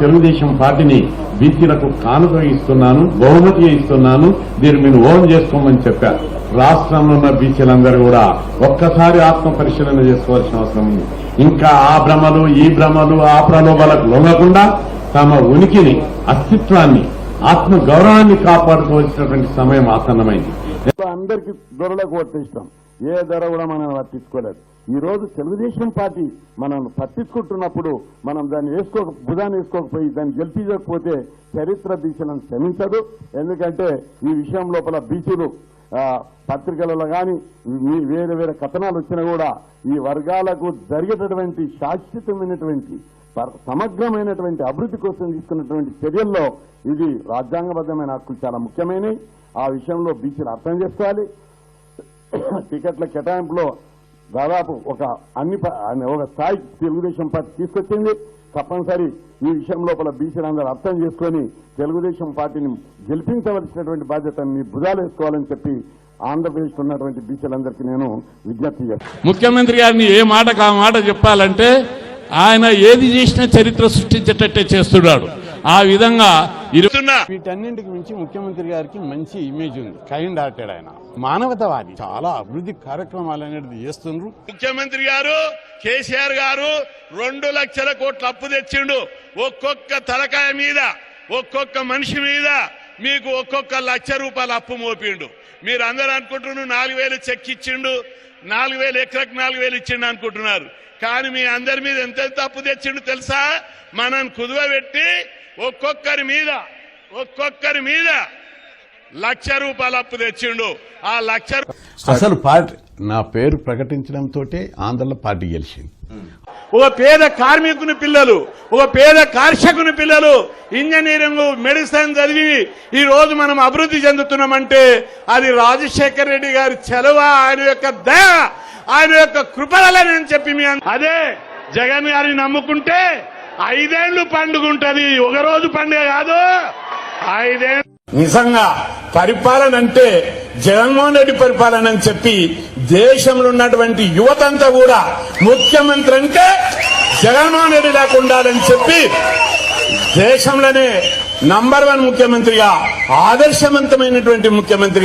తెలుగుదేశం పార్టీని బీసీలకు కానుక ఇస్తున్నాను బహుమతి ఇస్తున్నాను దీన్ని మీరు ఓన్ చేసుకోమని చెప్పారు. రాష్ట్రంలో ఉన్న బీసీలందరూ కూడా ఒక్కసారి ఆత్మ పరిశీలన చేసుకోవాల్సిన అవసరం ఉంది. ఇంకా ఆ భ్రమలు ఈ భ్రమలు ఆ ప్రలోభాలకు లొంగకుండా తమ ఉనికిని అస్తిత్వాన్ని ఆత్మ గౌరవాన్ని కాపాడుకోవాల్సినటువంటి సమయం ఆసన్నమైంది. అందరికీ ధరలకు వర్తిస్తాం ఏ ధర కూడా మనం పట్టించుకోలేదు ఈ రోజు తెలుగుదేశం పార్టీ మనం పట్టించుకుంటున్నప్పుడు మనం దాన్ని వేసుకోక భుజాన్ని వేసుకోకపోయి దాన్ని గెలిపించకపోతే చరిత్ర బీసీలను క్షమించదు. ఎందుకంటే ఈ విషయం లోపల బీసీలు పత్రికలలో కానీ వేరే వేరే కథనాలు వచ్చినా కూడా ఈ వర్గాలకు జరిగేటటువంటి శాశ్వతమైనటువంటి సమగ్రమైనటువంటి అభివృద్ధి కోసం తీసుకున్నటువంటి చర్యల్లో ఇది రాజ్యాంగబద్ధమైన హక్కులు చాలా ముఖ్యమైనవి. ఆ విషయంలో బీసీలు అర్థం చేసుకోవాలి. టికెట్ల కేటాయింపులో దాదాపు ఒక అన్ని ఒక స్థాయి తెలుగుదేశం పార్టీ తీసుకొచ్చింది. తప్పనిసరి ఈ విషయం లోపల బీసీలందరూ అర్థం చేసుకొని తెలుగుదేశం పార్టీని గెలిపించవలసినటువంటి బాధ్యత మీ భుజాలు వేసుకోవాలని చెప్పి ఆంధ్రప్రదేశ్ ఉన్నటువంటి బీసీలందరికీ నేను విజ్ఞప్తి చేస్తాను ముఖ్యమంత్రి గారిని ఏ మాటకు ఆ మాట చెప్పాలంటే ఆయన ఏది చేసినా చరిత్ర సృష్టించేటట్టే చేస్తున్నాడు. ఆ విధంగా వీటన్నింటికి మించి ముఖ్యమంత్రి గారికి మంచి ఇమేజ్ ఉంది. కైండ్ హార్టెడ్ ఆయన. మానవతావాది. చాలా అభివృద్ధి కార్యక్రమాలు అనేది చేస్తుండ్రు. ముఖ్యమంత్రి గారు కేసీఆర్ గారు రెండు లక్షల కోట్ల అప్పు తెచ్చిండు. ఒక్కొక్క తలకాయ మీద ఒక్కొక్క మనిషి మీద మీకు ఒక్కొక్క లక్ష రూపాయల అప్పు మోపిండు. మీరు అందరూ అనుకుంటున్నారు నాలుగు వేలు చెక్ ఇచ్చిండు నాలుగు వేలు ఎకరకు నాలుగు వేలు ఇచ్చిండు అనుకుంటున్నారు. కానీ మీ అందరి మీద ఎంత ఎంత అప్పు తెచ్చిండు తెలుసా? మనం కుదువ పెట్టి ఒక్కొక్కరి మీద ఒక్కొక్కరి మీద లక్ష రూపాయల అప్పు తెచ్చిండు. ఆ లక్ష అసలు పార్టీ నా పేరు ప్రకటించడంతో ఆంధ్రలో పార్టీ గెలిచింది. ఒక పేద కార్మికుని పిల్లలు ఒక పేద కర్షకుని పిల్లలు ఇంజనీరింగ్ మెడిసిన్ చదివి ఈ రోజు మనం అభివృద్ధి చెందుతున్నామంటే అది రాజశేఖర రెడ్డి గారి చెలవ ఆయన యొక్క దయ ఆయన యొక్క కృపలని అని చెప్పి మీ అదే జగన్ గారిని నమ్ముకుంటే ఐదేళ్ళు పండుగ ఉంటది. ఒక రోజు పండుగ కాదు. ఐదేళ్ళు నిజంగా పరిపాలన అంటే జగన్మోహన్ రెడ్డి పరిపాలన అని చెప్పి దేశంలో ఉన్నటువంటి యువతంతా కూడా ముఖ్యమంత్రి అంటే జగన్మోహన్ రెడ్డి లేకుండా ఉండాలని చెప్పి దేశంలోనే నంబర్ వన్ ముఖ్యమంత్రిగా ఆదర్శవంతమైనటువంటి ముఖ్యమంత్రిగా